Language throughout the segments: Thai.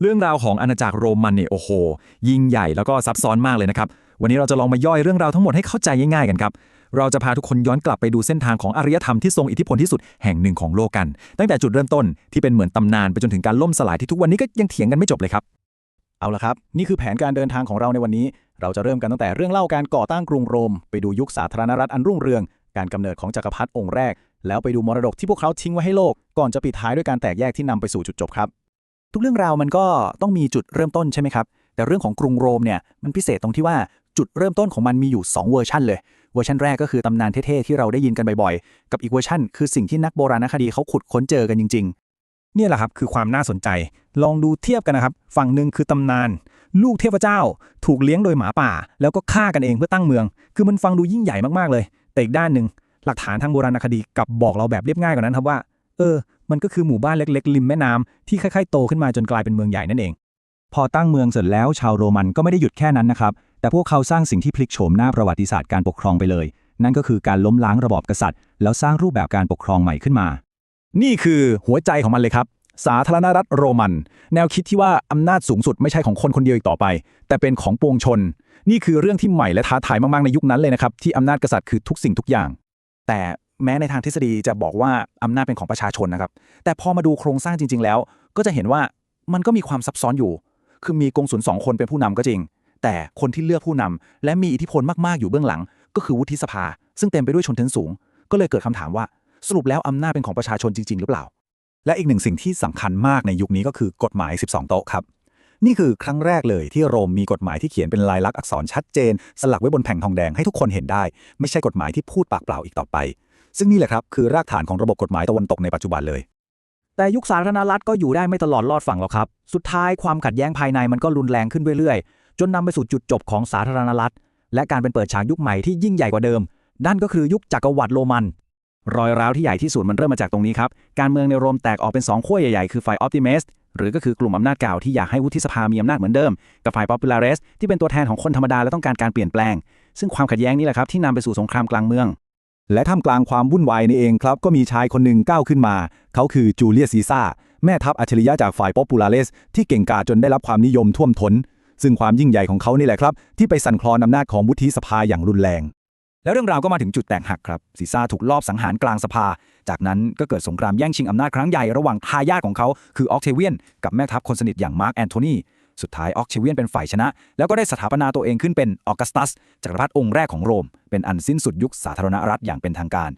เรื่องราวของอาณาจักรโรมันเนี่ยโอ้โห ยิ่งใหญ่แล้วก็ซับซ้อนมากเลยนะครับ วันนี้เราจะลองมาย่อยเรื่องราวทั้งหมดให้เข้าใจง่ายๆกันครับ เราจะพาทุกคนย้อนกลับไปดูเส้นทางของอารยธรรมที่ทรงอิทธิพลที่สุดแห่งหนึ่งของโลกกัน ตั้งแต่จุดเริ่มต้นที่เป็นเหมือนตำนานไปจนถึงการล่มสลายที่ทุกวันนี้ก็ยังเถียงกันไม่จบเลยครับ เอาละครับ นี่คือแผนการเดินทางของเราในวันนี้ เราจะเริ่มกันตั้งแต่เรื่องเล่าการก่อตั้งกรุงโรม ไปดูยุคสาธารณรัฐอันรุ่งเรือง การกำเนิดของจักรพรรดิองค์แรก แล้วไปดูมรดกที่พวกเขาทิ้งไว้ให้โลก ก่อนจะปิดท้ายด้วยการแตกแยกที่นำไปสู่จุดจบครับ ทุกเรื่องราวมันก็ต้องมีจุดเริ่มต้นใช่ไหมครับ แต่เรื่องของกรุงโรมเนี่ยมันพิเศษตรงที่ว่าจุดเริ่มต้นของมันมีอยู่ 2 เวอร์ชันเลยเวอร์ชันแรกก็คือตำนานเท่ๆที่เราได้ยินกันบ่อยๆ กับอีกเวอร์ชันคือสิ่งที่นักโบราณคดีเขาขุดค้นเจอกันจริง ๆ เนี่ยแหละครับคือความน่าสนใจ ลองดูเทียบกันนะครับ ฝั่งหนึ่งคือตำนาน ลูกเทพเจ้า ถูกเลี้ยงโดยหมาป่า แล้วก็ฆ่ากันเองเพื่อตั้งเมือง คือมันฟังดูยิ่งใหญ่มากๆเลย แต่อีกด้านหนึ่งหลักฐานทางโบราณคดีกับบอกเราแบบเรียบง่ายกว่านั้นครับว่า เออ มันก็คือหมู่บ้านเล็กๆริมแม่น้ำที่ค่อยๆโตขึ้นมาจนกลายเป็นเมืองใหญ่นั่นเอง พอตั้งเมืองเสร็จแล้วชาวโรมันก็ไม่ได้หยุดแค่นั้นนะครับ แต่พวกเขาสร้างสิ่งที่พลิกโฉมหน้าประวัติศาสตร์การปกครองไปเลย นั่นก็คือการล้มล้างระบอบกษัตริย์ แล้วสร้างรูปแบบการปกครองใหม่ขึ้นมา นี่คือหัวใจของมันเลยครับ สาธารณรัฐโรมัน แนวคิดที่ว่าอำนาจสูงสุดไม่ใช่ของคนคนเดียวอีกต่อไป แต่เป็นของปวงชน นี่คือเรื่องที่ใหม่และท้าทายมากๆในยุคนั้นเลยนะครับที่อำนาจกษัตริย์คือทุกสิ่งทุกอย่าง แต่ แม้ในทางทฤษฎีจะบอกว่าอำนาจเป็นของประชาชนนะครับ แต่พอมาดูโครงสร้างจริง ๆ แล้ว ก็จะเห็นว่ามันก็มีความซับซ้อนอยู่ คือมีกงสุลสองคนเป็นผู้นำก็จริง แต่คนที่เลือกผู้นำและมีอิทธิพลมากๆอยู่เบื้องหลัง ก็คือวุฒิสภา ซึ่งเต็มไปด้วยชนชั้นสูง ก็เลยเกิดคำถามว่าสรุปแล้วอำนาจเป็นของประชาชนจริง ๆ หรือเปล่า และอีกหนึ่งสิ่งที่สำคัญมากในยุคนี้ก็คือกฎหมาย 12 โต๊ะครับนี่คือครั้งแรกเลยที่โรมมีกฎหมายที่เขียนเป็นลายลักษณ์อักษรชัดเจน สลักไว้บนแผ่นทองแดงให้ทุกคนเห็นได้ ไม่ใช่กฎหมายที่พูดปากเปล่าอีกต่อไป ซึ่งนี่แหละครับคือรากฐานของระบบกฎหมายตะวันตกในปัจจุบันเลย แต่ยุคสาธารณรัฐก็อยู่ได้ไม่ตลอดรอดฝั่งหรอกครับ สุดท้ายความขัดแย้งภายในมันก็รุนแรงขึ้นเรื่อยๆ จนนำไปสู่จุดจบของสาธารณรัฐ และการเป็นเปิดฉากยุคใหม่ที่ยิ่งใหญ่กว่าเดิม นั่นก็คือยุคจักรวรรดิโรมัน รอยร้าวที่ใหญ่ที่สุดมันเริ่มมาจากตรงนี้ครับ การเมืองในโรมแตกออกเป็น2ขั้วใหญ่ๆ คือฝ่ายออ t ติเมสหรือก็คือกลุ่มอำนาจเก่าที่อยากให้วุฒิสภามีอำนาจเหมือนเดิม กับฝ่ายป๊อปปูลาเรสที่เป็นตัวแทนของคนธรรมดาและต้องการการเปลี่ยนแปลง ซึ่งความขัดแย้งนี้แหละครับที่นำไปสู่สงครามกลางเมือง และท่ามกลางความวุ่นวายนี่เองครับ ก็มีชายคนหนึ่งก้าวขึ้นมา เขาคือจูเลียซีซ่า แม่ทัพอัจฉริยะจากฝ่ายป๊อปปูลาเรสที่เก่งกาจจนได้รับความนิยมท่วมท้น ซึ่งความยิ่งใหญ่ของเขานี่แหละครับ ที่ไปสั่นคลอนอำนาจของวุฒิสภาอย่างรุนแรง แล้วเรื่องราวก็มาถึงจุดแตกหักครับซีซ่าถูกลอบสังหารกลางสภา จากนั้นก็เกิดสงครามแย่งชิงอำนาจครั้งใหญ่ระหว่างทายาทของเขาคือออกเทเวียน กับแม่ทัพคนสนิทอย่างมาร์กแอนโทนี สุดท้ายออกเทเวียนเป็นฝ่ายชนะ แล้วก็ได้สถาปนาตัวเองขึ้นเป็นออกัสตัสจักรพรรดิองค์แรกของโรม เป็นอันสิ้นสุดยุคสาธารณรัฐอย่างเป็นทางการ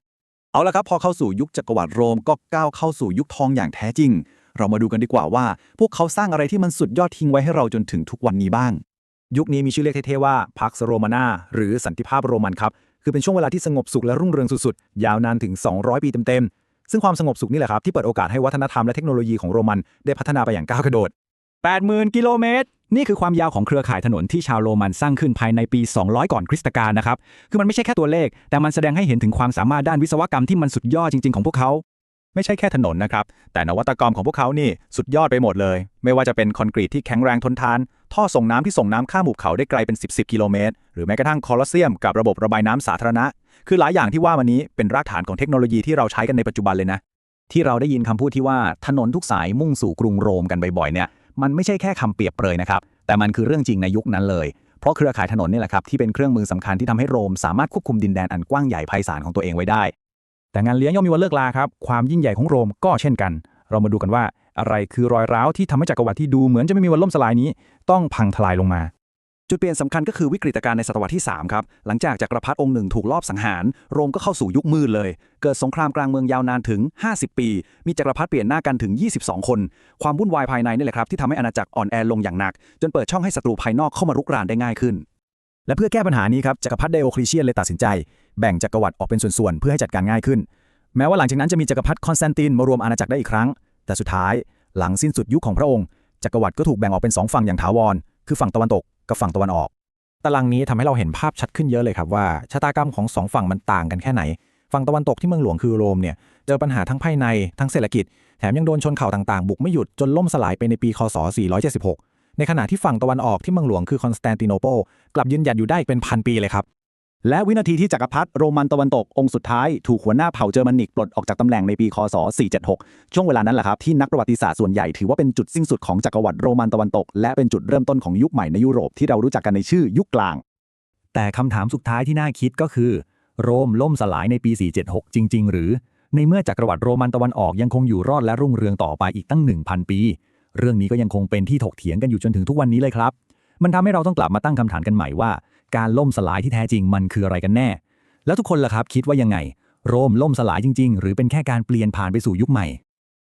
เอาละครับพอเข้าสู่ยุคจักรวรรดิโรมก็ก้าวเข้าสู่ยุคทองอย่างแท้จริง เรามาดูกันดีกว่าว่า พวกเขาสร้างอะไรที่มันสุดยอดทิ้งไว้ให้เราจนถึงทุกวันนี้บ้าง ยุคนี้มีชื่อเรียกเท่ๆว่าพักสโรมานาหรือสันติภาพโรมันครับคือเป็นช่วงเวลาที่สงบสุขและรุ่งเรืองสุดๆ ยาวนานถึง 200 ปีเต็มๆ ซึ่งความสงบสุขนี่แหละครับ ที่เปิดโอกาสให้วัฒนธรรมและเทคโนโลยีของโรมันได้พัฒนาไปอย่างก้าวกระโดด 80,000 กิโลเมตร นี่คือความยาวของเครือข่ายถนนที่ชาวโรมันสร้างขึ้นภายในปี 200 ก่อนคริสตกาลนะครับ คือมันไม่ใช่แค่ตัวเลข แต่มันแสดงให้เห็นถึงความสามารถด้านวิศวกรรมที่มันสุดยอดจริง ๆ ของพวกเขา ไม่ใช่แค่ถนนนะครับ แต่นวัตกรรมของพวกเขานี่สุดยอดไปหมดเลย ไม่ว่าจะเป็นคอนกรีตที่แข็งแรงทนทาน ท่อส่งน้ำที่ส่งน้ำข้ามหุบเขาได้ไกลเป็น 10 10 กิโลเมตร หรือแม้กระทั่งคอลอสเซียมกับระบบระบายน้ำสาธารณะ คือหลายอย่างที่ว่ามานี้เป็นรากฐานของเทคโนโลยีที่เราใช้กันในปัจจุบันเลยนะที่เราได้ยินคำพูดที่ว่าถนนทุกสายมุ่งสู่กรุงโรมกันบ่อยๆเนี่ย มันไม่ใช่แค่คำเปรียบเปรยนะครับ แต่มันคือเรื่องจริงในยุคนั้นเลย เพราะเครือข่ายถนนนี่แหละครับที่เป็นเครื่องมือสำคัญที่ทำให้โรมสามารถควบคุมดินแดนอันกว้างใหญ่ไพศาลของตัวเองไว้ได้ แต่งานเลี้ยงย่อมมีวันเลิกลาครับ ความยิ่งใหญ่ของโรมก็เช่นกัน เรามาดูกันว่าอะไรคือรอยร้าวที่ทำให้จักรวรรดิที่ดูเหมือนจะไม่มีวันล่มสลายนี้ ต้องพังทลายลงมา จุดเปลี่ยนสำคัญก็คือวิกฤตการณ์ในศตวรรษที่ 3 ครับ หลังจากจักรพรรดิองค์หนึ่งถูกลอบสังหาร โรมก็เข้าสู่ยุคมืดเลย เกิดสงครามกลางเมืองยาวนานถึง 50 ปี มีจักรพรรดิเปลี่ยนหน้ากันถึง 22 คน ความวุ่นวายภายในนี่แหละครับ ที่ทำให้อาณาจักรอ่อนแอลงอย่างหนัก จนเปิดช่องให้ศัตรูภายนอกเข้ามารุกรานได้ง่ายขึ้น และเพื่อแก้ปัญหานี้ครับจักรพรรดิไดโอคลีเชียนเลยตัดสินใจ แบ่งจักรวรรดิออกเป็นส่วนๆเพื่อให้จัดการง่ายขึ้น แม้ว่าหลังจากนั้นจะมีจักรพรรดิคอนสแตนตินมารวมอาณาจักรได้อีกครั้ง แต่สุดท้าย หลังสิ้นสุดยุคของพระองค์ จักรวรรดิก็ถูกแบ่งออกเป็นสองฝั่งอย่างถาวร คือฝั่งตะวันตก กับฝั่งตะวันออก ตารางนี้ทำให้เราเห็นภาพชัดขึ้นเยอะเลยครับว่าชะตากรรมของสองฝั่งมันต่างกันแค่ไหน ฝั่งตะวันตกที่เมืองหลวงคือโรมเนี่ยเจอปัญหาทั้งภายในทั้งเศรษฐกิจ แถมยังโดนชนเข่าต่างๆ บุกไม่หยุดจนล่มสลายไปในปีคศ 476 ในขณะที่ฝั่งตะวันออกที่เมืองหลวงคือคอนสแตนติโนเปิลกลับยืนหยัดอยู่ได้อีกเป็นพันปีเลยครับ และวินาทีที่จักรพรรดิโรมันตะวันตกองค์สุดท้าย ถูกหัวหน้าเผ่าเจอร์มานิกปลดออกจากตำแหน่งในปีคศ 476 ช่วงเวลานั้นแหละครับที่นักประวัติศาสตร์ส่วนใหญ่ถือว่าเป็นจุดสิ้นสุดของจักรวรรดิโรมันตะวันตก และเป็นจุดเริ่มต้นของยุคใหม่ในยุโรปที่เรารู้จักกันในชื่อยุคกลาง แต่คำถามสุดท้ายที่น่าคิดก็คือ โรมล่มสลายในปี 476 จริง ๆ หรือ ในเมื่อจักรวรรดิโรมันตะวันออกยังคงอยู่รอดและรุ่งเรืองต่อไปอีกตั้ง 1,000 ปี เรื่องนี้ก็ยังคงเป็นที่ถกเถียงกันอยู่จนถึงทุกวันนี้เลยครับ มันทำให้เราต้องกลับมาตั้งคำถามกันใหม่ว่า การล่มสลายที่แท้จริงมันคืออะไรกันแน่ แล้วทุกคนล่ะครับคิดว่ายังไง โรมล่มสลายจริง ๆ หรือเป็นแค่การเปลี่ยนผ่านไปสู่ยุคใหม่